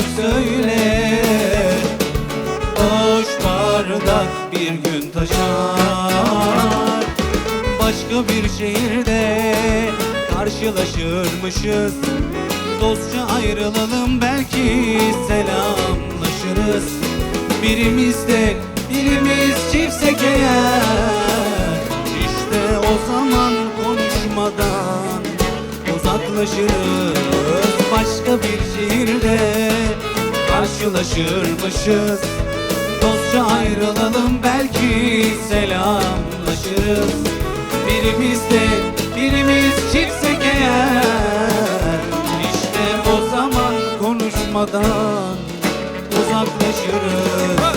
söylersen söyle. Boş bardak bir gün taşar. Başka bir şehirde karşılaşırmışız. Dostça ayrılalım belki selamlaşırız. Birimiz de birimiz çiftsek eğer İşte o zaman konuşmadan uzaklaşırız Başka bir şehirde karşılaşırmışız. Dostça ayrılalım belki selamlaşırız. Birimiz de birimiz çiftsek eğer. İşte o zaman konuşmadan uzaklaşırız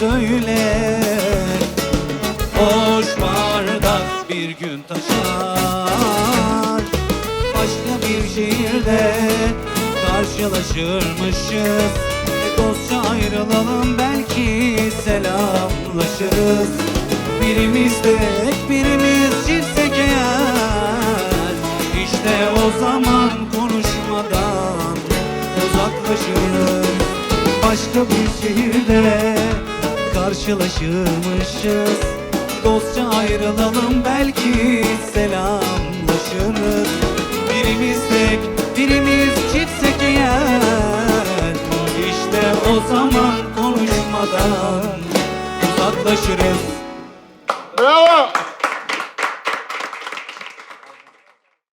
söyle. Boş bardak bir gün taşar. Başka bir şehirde karşılaşırmışız. Dostça ayrılalım belki selamlaşırız. Birimiz de birimiz çiftsek eğer. İşte o zaman konuşmadan uzaklaşırız. Başka bir şehirde karşılaşırmışız. Dostça ayrılalım belki selamlaşırız. Birimiz tek birimiz çiftsek eğer. İşte o zaman konuşmadan uzaklaşırız